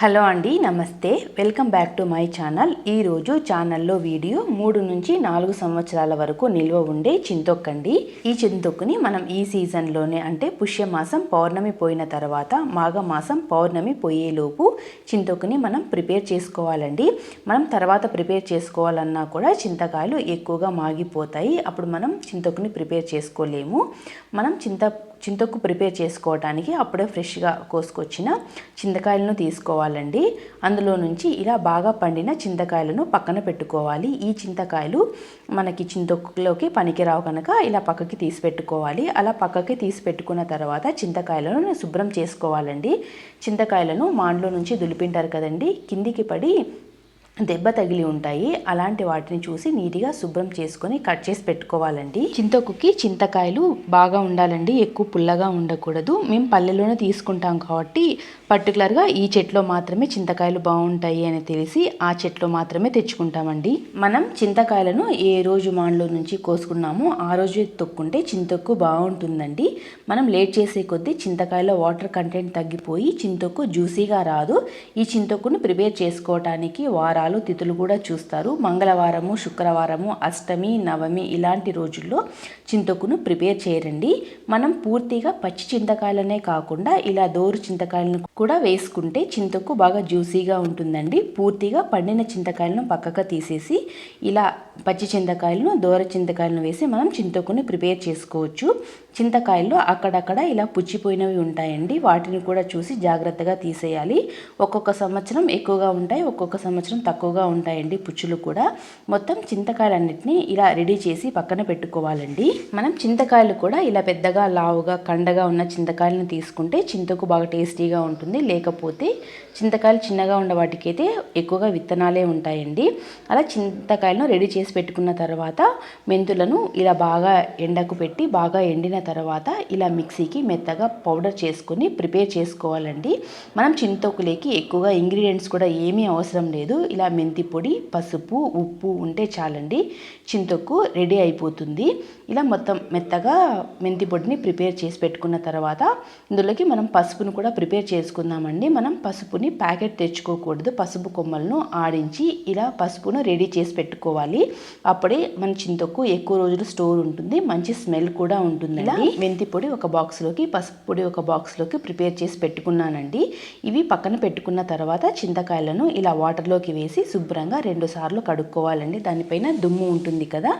Hello అండి నమస్తే. Welcome back to my channel. ఈరోజు ఛానల్లో వీడియో మూడు నుంచి నాలుగు సంవత్సరాల వరకు నిల్వ ఉండే చింతొక్కండి ఈ చింతొక్కుని మనం ఈ సీజన్లోనే అంటే పుష్యమాసం పౌర్ణమి పోయిన తర్వాత మాఘమాసం పౌర్ణమి పోయేలోపు చింతొక్కుని మనం ప్రిపేర్ చేసుకోవాలండి. మనం తర్వాత ప్రిపేర్ చేసుకోవాలన్నా కూడా చింతకాయలు ఎక్కువగా మాగిపోతాయి. అప్పుడు మనం చింతొక్కుని ప్రిపేర్ చేసుకోలేము. మనం చింత చింతొక్కు ప్రిపేర్ చేసుకోవడానికి అప్పుడే ఫ్రెష్గా కోసుకొచ్చిన చింతకాయలను తీసుకోవాలండి. అందులో నుంచి ఇలా బాగా పండిన చింతకాయలను పక్కన పెట్టుకోవాలి. ఈ చింతకాయలు మనకి చింతొక్కులోకి పనికిరావు కనుక ఇలా పక్కకి తీసి పెట్టుకోవాలి. అలా పక్కకి తీసి పెట్టుకున్న తర్వాత చింతకాయలను శుభ్రం చేసుకోవాలండి. చింతకాయలను మాండ్లో నుంచి దులిపింటారు కదండి. కిందికి పడి దెబ్బ తగిలి ఉంటాయి. అలాంటి వాటిని చూసి నీట్గా శుభ్రం చేసుకొని కట్ చేసి పెట్టుకోవాలండి. చింతకుకి చింతకాయలు బాగా ఉండాలండి. ఎక్కువ పుల్లగా ఉండకూడదు. మేము పల్లెలోనే తీసుకుంటాం కాబట్టి పర్టికులర్గా ఈ చెట్లో మాత్రమే చింతకాయలు బాగుంటాయి అని తెలిసి ఆ చెట్లో మాత్రమే తెచ్చుకుంటామండి. మనం చింతకాయలను ఏ రోజు మాండ్లో నుంచి కోసుకున్నామో ఆ రోజు తొక్కుంటే చింతొక్కు బాగుంటుందండి. మనం లేట్ చేసే కొద్దీ చింతకాయలో వాటర్ కంటెంట్ తగ్గిపోయి చింతొక్కు జ్యూసీగా రాదు. ఈ చింతొక్కును ప్రిపేర్ చేసుకోవటానికి వారాలు తిథులు కూడా చూస్తారు. మంగళవారము శుక్రవారము అష్టమి నవమి ఇలాంటి రోజుల్లో చింతకును ప్రిపేర్ చేయరండి. మనం పూర్తిగా పచ్చి చింతకాయలనే కాకుండా ఇలా దోరు చింతకాయలను కూడా వేసుకుంటే చింతకు బాగా జ్యూసీగా ఉంటుందండి. పూర్తిగా పండిన చింతకాయలను పక్కగా తీసేసి ఇలా పచ్చి చింతకాయలను దోర చింతకాయలను వేసి మనం చింతకుని ప్రిపేర్ చేసుకోవచ్చు. చింతకాయల్లో అక్కడక్కడ ఇలా పుచ్చిపోయినవి ఉంటాయండి. వాటిని కూడా చూసి జాగ్రత్తగా తీసేయాలి. ఒక్కొక్క సంవత్సరం ఎక్కువగా ఉంటాయి ఒక్కొక్క సంవత్సరం తక్కువగా ఉంటాయండి పుచ్చులు కూడా. మొత్తం చింతకాయలన్నింటినీ ఇలా రెడీ చేసి పక్కన పెట్టుకోవాలండి. మనం చింతకాయలు కూడా ఇలా పెద్దగా లావుగా కండగా ఉన్న చింతకాయలను తీసుకుంటే చింతకు బాగా టేస్టీగా ఉంటుంది. లేకపోతే చింతకాయలు చిన్నగా ఉన్న వాటికైతే ఎక్కువగా విత్తనాలే ఉంటాయండి. అలా చింతకాయలను రెడీ చేసి పెట్టుకున్న తర్వాత మెంతులను ఇలా బాగా ఎండకు పెట్టి బాగా ఎండిన తర్వాత ఇలా మిక్సీకి మెత్తగా పౌడర్ చేసుకొని ప్రిపేర్ చేసుకోవాలండి. మనం చింతొక్కులేకి ఎక్కువగా ఇంగ్రీడియంట్స్ కూడా ఏమీ అవసరం లేదు. ఇలా మెంతి పొడి పసుపు ఉప్పు ఉంటే చాలండి. చింతొక్కు రెడీ అయిపోతుంది. ఇలా మొత్తం మెత్తగా మెంతి పొడిని ప్రిపేర్ చేసి పెట్టుకున్న తర్వాత ఇందులోకి మనం పసుపును కూడా ప్రిపేర్ చేసుకుందామండి. మనం పసుపుని ప్యాకెట్ తెచ్చుకోకూడదు. పసుపు కొమ్మలను ఆడించి ఇలా పసుపును రెడీ చేసి పెట్టుకోవాలి. అప్పుడే మన చింతొక్కు ఎక్కువ రోజులు స్టోర్ ఉంటుంది. మంచి స్మెల్ కూడా ఉంటుంది మెంతి పొడి ఒక బాక్స్లోకి పసుపు పొడి ఒక బాక్స్లోకి ప్రిపేర్ చేసి పెట్టుకున్నానండి. ఇవి పక్కన పెట్టుకున్న తర్వాత చింతకాయలను ఇలా వాటర్లోకి వేసి శుభ్రంగా రెండు సార్లు కడుక్కోవాలండి. దానిపైన దుమ్ము ఉంటుంది కదా.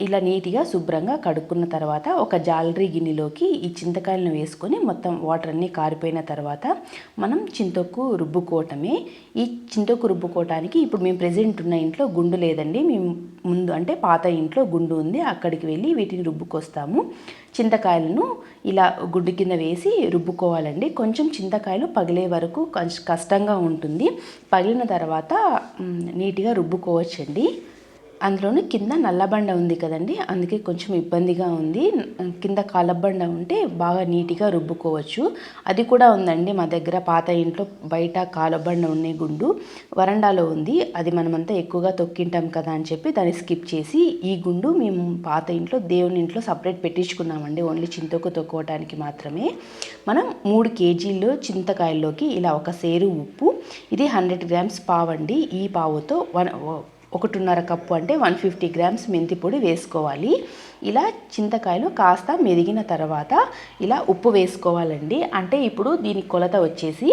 ఇలా నీట్గా శుభ్రంగా కడుక్కున్న తర్వాత ఒక జాలరీ గిన్నెలోకి ఈ చింతకాయలను వేసుకొని మొత్తం వాటర్ అన్నీ కారిపోయిన తర్వాత మనం చింతొక్కు రుబ్బుకోవటమే. ఈ చింతొక్కు రుబ్బుకోవటానికి ఇప్పుడు మేము ప్రెజెంట్ ఉన్న ఇంట్లో గుండు లేదండి. మేము ముందు అంటే పాత ఇంట్లో గుండు ఉంది. అక్కడికి వెళ్ళి వీటిని రుబ్బుకొస్తాము. చింతకాయలను ఇలా గుడ్డు కింద వేసి రుబ్బుకోవాలండి. కొంచెం చింతకాయలు పగిలే వరకు కొంచెం కష్టంగా ఉంటుంది. పగిలిన తర్వాత నీట్గా రుబ్బుకోవచ్చండి. అందులోనూ కింద నల్లబండ ఉంది కదండి. అందుకే కొంచెం ఇబ్బందిగా ఉంది. కింద కాలబండ ఉంటే బాగా నీట్గా రుబ్బుకోవచ్చు. అది కూడా ఉందండి మా దగ్గర పాత ఇంట్లో బయట కాలబండ ఉండే గుండు. వరండాలో ఉంది. అది మనమంతా ఎక్కువగా తొక్కింటాం కదా అని చెప్పి దాన్ని స్కిప్ చేసి ఈ గుండు మేము పాత ఇంట్లో దేవుని ఇంట్లో సపరేట్ పెట్టించుకున్నామండి. ఓన్లీ చింతకు తొక్కోవడానికి మాత్రమే. మనం మూడు కేజీలు చింతకాయల్లోకి ఇలా ఒక సేరు ఉప్పు ఇది హండ్రెడ్ గ్రామ్స్ పావండి. ఈ పావుతో వన్ ఒకటిన్నర కప్పు అంటే వన్ ఫిఫ్టీ గ్రామ్స్ మెంతి పొడి వేసుకోవాలి. ఇలా చింతకాయలు కాస్త మెదిగిన తర్వాత ఇలా ఉప్పు వేసుకోవాలండి. అంటే ఇప్పుడు దీని కొలత వచ్చేసి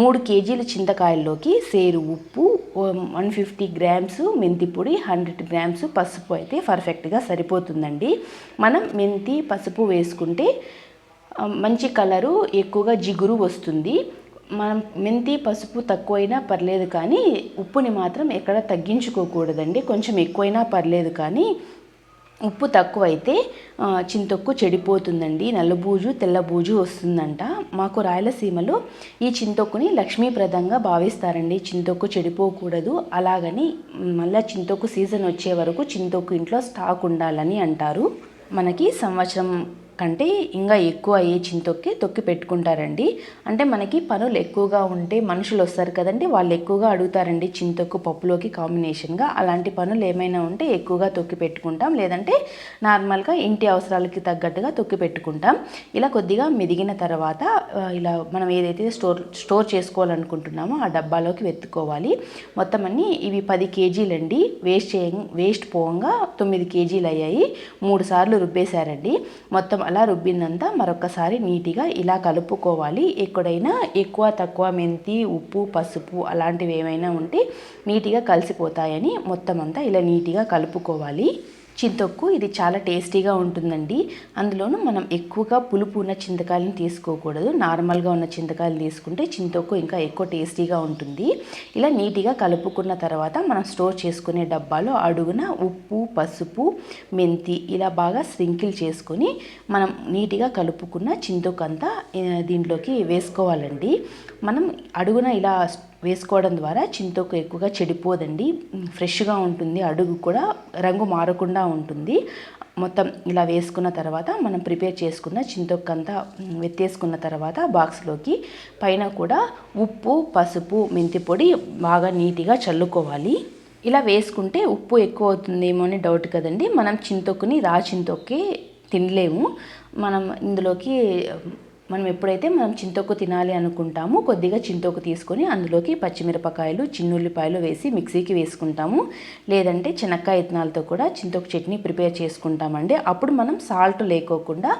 మూడు కేజీల చింతకాయల్లోకి సేరు ఉప్పు వన్ ఫిఫ్టీ గ్రామ్స్ మెంతి పొడి హండ్రెడ్ గ్రామ్స్ పసుపు అయితే పర్ఫెక్ట్గా సరిపోతుందండి. మనం మెంతి పసుపు వేసుకుంటే మంచి కలరు ఎక్కువగా జిగురు వస్తుంది. మనం మెంతి పసుపు తక్కువైనా పర్లేదు కానీ ఉప్పుని మాత్రం ఎక్కడ తగ్గించుకోకూడదండి. కొంచెం ఎక్కువైనా పర్లేదు కానీ ఉప్పు తక్కువైతే చింతొక్కు చెడిపోతుందండి. నల్లబూజు తెల్లబూజు వస్తుందంట. మాకు రాయలసీమలో ఈ చింతొక్కుని లక్ష్మీప్రదంగా భావిస్తారండి. చింతొక్కు చెడిపోకూడదు. అలాగని మళ్ళీ చింతొక్కు సీజన్ వచ్చే వరకు చింతొక్కు ఇంట్లో స్టాక్ ఉండాలని అంటారు. మనకి సంవత్సరం కంటే ఇంకా ఎక్కువ అయ్యే చింతొక్కి తొక్కి పెట్టుకుంటారండి. అంటే మనకి పనులు ఎక్కువగా ఉంటే మనుషులు వస్తారు కదండి వాళ్ళు ఎక్కువగా అడుగుతారండి చింతొక్కు పప్పులోకి కాంబినేషన్గా. అలాంటి పనులు ఏమైనా ఉంటే ఎక్కువగా తొక్కి పెట్టుకుంటాం. లేదంటే నార్మల్గా ఇంటి అవసరాలకి తగ్గట్టుగా తొక్కి పెట్టుకుంటాం. ఇలా కొద్దిగా మెదిగిన తర్వాత ఇలా మనం ఏదైతే స్టోర్ స్టోర్ చేసుకోవాలనుకుంటున్నామో ఆ డబ్బాలోకి వెతుక్కోవాలి. మొత్తం అన్ని ఇవి పది కేజీలండి. వేస్ట్ చేయ వేస్ట్ పోగా తొమ్మిది కేజీలు అయ్యాయి మూడు సార్లు రుబ్బేశారండి. మొత్తం అలా రుబ్బిందంతా మరొకసారి నీట్గా ఇలా కలుపుకోవాలి. ఎక్కడైనా ఎక్కువ తక్కువ మెంతి ఉప్పు పసుపు అలాంటివి ఏమైనా ఉంటే నీట్గా కలిసిపోతాయని మొత్తం అంతా ఇలా నీట్గా కలుపుకోవాలి. చింతొక్కు ఇది చాలా టేస్టీగా ఉంటుందండి. అందులోనూ మనం ఎక్కువగా పులుపు ఉన్న చింతకాయలను తీసుకోకూడదు. నార్మల్గా ఉన్న చింతకాయలు తీసుకుంటే చింతొక్కు ఇంకా ఎక్కువ టేస్టీగా ఉంటుంది. ఇలా నీట్గా కలుపుకున్న తర్వాత మనం స్టోర్ చేసుకునే డబ్బాలో అడుగున ఉప్పు పసుపు మెంతి ఇలా బాగా స్ప్రింకిల్ చేసుకొని మనం నీట్గా కలుపుకున్న చింతొక్కు అంతా దీంట్లోకి వేసుకోవాలండి. మనం అడుగున ఇలా వేసుకోవడం ద్వారా చింతొక్కు ఎక్కువగా చెడిపోదండి. ఫ్రెష్గా ఉంటుంది. అడుగు కూడా రంగు మారకుండా ఉంటుంది. మొత్తం ఇలా వేసుకున్న తర్వాత మనం ప్రిపేర్ చేసుకున్న చింతొక్కు అంతా వెత్తేసుకున్న తర్వాత బాక్స్లోకి పైన కూడా ఉప్పు పసుపు మెంతి పొడి బాగా నీట్గా చల్లుకోవాలి. ఇలా వేసుకుంటే ఉప్పు ఎక్కువ అవుతుందేమో అని డౌట్ కదండి. మనం చింతొక్కుని రా చింతొక్కే తినలేము. మనం ఇందులోకి మనం ఎప్పుడైతే మనం చింతొక్కు తినాలి అనుకుంటామో కొద్దిగా చింతొక్కు తీసుకొని అందులోకి పచ్చిమిరపకాయలు చిన్నుల్లిపాయలు వేసి మిక్సీకి వేసుకుంటాము. లేదంటే చెనక్కాయ ఇత్తనాలతో కూడా చింతొక్కు చట్నీ ప్రిపేర్ చేసుకుంటామండి. అప్పుడు మనం సాల్ట్ లేకోకుండా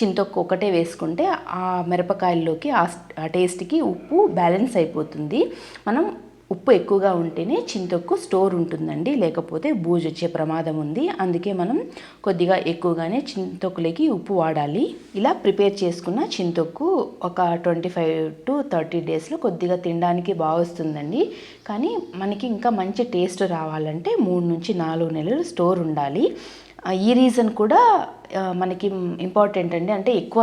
చింతొక్కు ఒకటే వేసుకుంటే ఆ మిరపకాయల్లోకి ఆ ఆ టేస్ట్కి ఉప్పు బ్యాలెన్స్ అయిపోతుంది. మనం ఉప్పు ఎక్కువగా ఉంటేనే చింతొక్కు స్టోర్ ఉంటుందండి లేకపోతే బూజు వచ్చే ప్రమాదం ఉంది. అందుకే మనం కొద్దిగా ఎక్కువగానే చింతొక్కులకి ఉప్పు వాడాలి. ఇలా ప్రిపేర్ చేసుకున్న చింతొక్కు ఒక ట్వంటీ ఫైవ్ టు థర్టీ డేస్లో కొద్దిగా తినడానికి బాగా వస్తుందండి కానీ మనకి ఇంకా మంచి టేస్ట్ రావాలంటే మూడు నుంచి నాలుగు నెలలు స్టోర్ ఉండాలి. ఈ రీజన్ కూడా మనకి ఇంపార్టెంట్ అండి. అంటే ఎక్కువ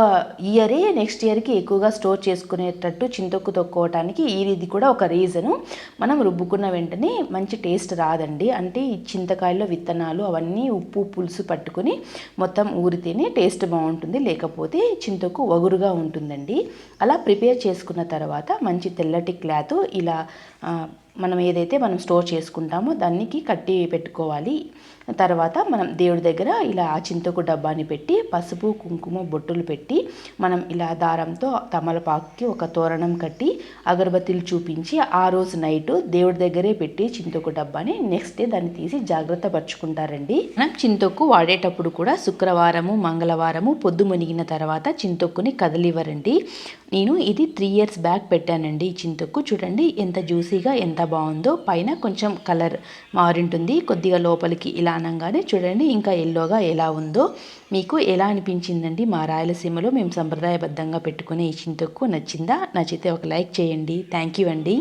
ఇయరే నెక్స్ట్ ఇయర్కి ఎక్కువగా స్టోర్ చేసుకునేటట్టు చింతొక్కు తొక్కోవటానికి ఈ ఇది కూడా ఒక రీజను మనం రుబ్బుకున్న వెంటనే మంచి టేస్ట్ రాదండి. అంటే ఈ చింతకాయలో విత్తనాలు అవన్నీ ఉప్పు పులుసు పట్టుకొని మొత్తం ఊరితేనే టేస్ట్ బాగుంటుంది. లేకపోతే చింతొక్కు వగురుగా ఉంటుందండి. అలా ప్రిపేర్ చేసుకున్న తర్వాత మంచి తెల్లటి క్లాత్ ఇలా మనం ఏదైతే మనం స్టోర్ చేసుకుంటామో దానికి కట్టి పెట్టుకోవాలి. తర్వాత మనం దేవుడి దగ్గర ఇలా ఆ చింతకు డబ్బాని పెట్టి పసుపు కుంకుమ బొట్టులు పెట్టి మనం ఇలా దారంతో తమలపాకుకి ఒక తోరణం కట్టి అగరబత్తిలు చూపించి ఆ రోజు నైట్ దేవుడి దగ్గరే పెట్టి చింతకు డబ్బాని నెక్స్ట్ డే దాన్ని తీసి జాగ్రత్త పరుచుకుంటారండి. మనం చింతొక్కు వాడేటప్పుడు కూడా శుక్రవారము మంగళవారము పొద్దు మునిగిన తర్వాత చింతొక్కుని కదలివ్వరండి. నేను ఇది త్రీ ఇయర్స్ బ్యాక్ పెట్టానండి ఈ చింతొక్కు చూడండి ఎంత జ్యూసీగా ఎంత బాగుందో. పైన కొంచెం కలర్ మారింటుంది. కొద్దిగా లోపలికి ఇలా అనగానే చూడండి ఇంకా ఎల్లోగా ఎలా ఉందో. మీకు ఎలా అనిపించిందండి మా రాయలసీమలో మేము సంప్రదాయబద్ధంగా పెట్టుకునే ఈ చింతొక్కు నచ్చిందా? నచ్చితే ఒక లైక్ చేయండి. థ్యాంక్ యూ అండి.